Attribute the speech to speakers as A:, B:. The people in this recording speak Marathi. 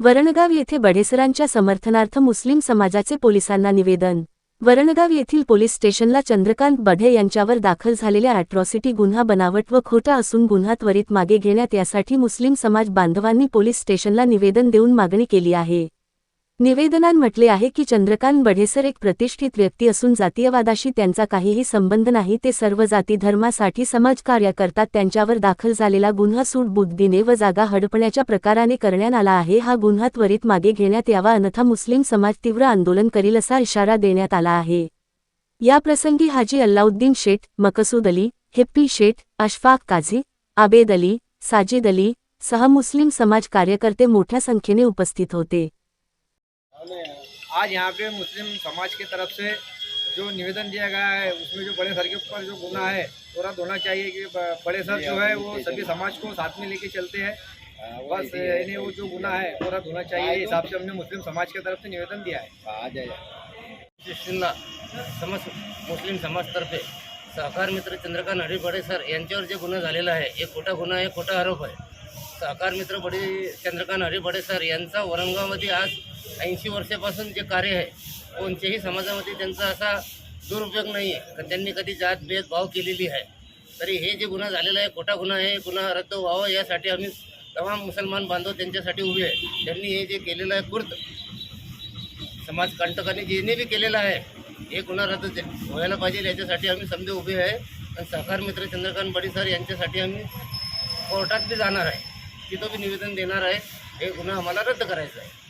A: वरणगाव येथे बढेसरांच्या समर्थनार्थ मुस्लिम समाजाचे पोलिसांना निवेदन. वरणगाव येथील पोलीस स्टेशनला चंद्रकांत बढे यांच्यावर दाखल झालेल्या अॅट्रॉसिटी गुन्हा बनावट व खोटा असून गुन्हा त्वरित मागे घेण्यात यासाठी मुस्लिम समाज बांधवांनी पोलीस स्टेशनला निवेदन देऊन मागणी केली आहे. निवेदनात म्हटले आहे की चंद्रकांत बढेसर एक प्रतिष्ठित व्यक्ती असून जातीयवादाशी त्यांचा काहीही संबंध नाही ते सर्व जाती धर्मासाठी समाजकार्य करतात त्यांच्यावर दाखल झालेला गुन्हा सूट बुद्धीने व जागा हडपण्याच्या प्रकाराने करण्यात आला आहे हा गुन्हा त्वरित मागे घेण्यात यावा अन्यथा मुस्लिम समाज तीव्र आंदोलन करील असा इशारा देण्यात आला आहे. या प्रसंगी हाजी अल्लाउद्दीन शेठ मकसूद अली हेप्पी शेठ अशफाक काझी आबेद अली साजिद अली सह मुस्लिम समाज कार्यकर्ते मोठ्या संख्येने उपस्थित होते.
B: आज यहाँ पे मुस्लिम समाज की तरफ़ से जो निवेदन दिया गया है, उसमें जो बड़े सर के ऊपर जो गुना है पूरा होना चाहिए कि बड़े सर जो है, वो सभी समाज को साथ में लेके चलते हैं। बस यानी वो जो गुना है पूरा होना चाहिए हिसाब से हमने मुस्लिम समाज की तरफ़ से निवेदन दिया है।
C: समज मुस्लिम समाजतर्फे सहकार मित्र चंद्रकांत हरी बडे सर यांच्यावर जे गुन्हा झालेला आहे, एक खोटा गुन्हा आहे खोटा आरोप आहे. सहकार मित्र बडे चंद्रकांत हरी बडे सर यांचा वरंगामध्ये आज ऐंशी वर्षापासून जे कार्य आहे कोणत्याही समाजामध्ये त्यांचा असा दुरुपयोग नाही आहे. त्यांनी कधी जात भेदभाव केलेली आहे. तरी हे जे गुन्हा झालेला आहे खोटा गुन्हा आहे गुन्हा रद्द व्हावा यासाठी आम्ही तमाम मुसलमान बांधव त्यांच्यासाठी उभे आहे. त्यांनी हे जे केलेलं आहे कृत समाजकंटकाने जेने बी केलेलं आहे हे गुन्हा रद्द जे- व्हायला पाहिजे याच्यासाठी आम्ही समजे उभे आहे. आणि सहकार मित्र चंद्रकांत बडीसर यांच्यासाठी आम्ही कोर्टात बी जाणार आहे. तिथं बी निवेदन देणार आहे हे गुन्हा आम्हाला रद्द करायचा आहे.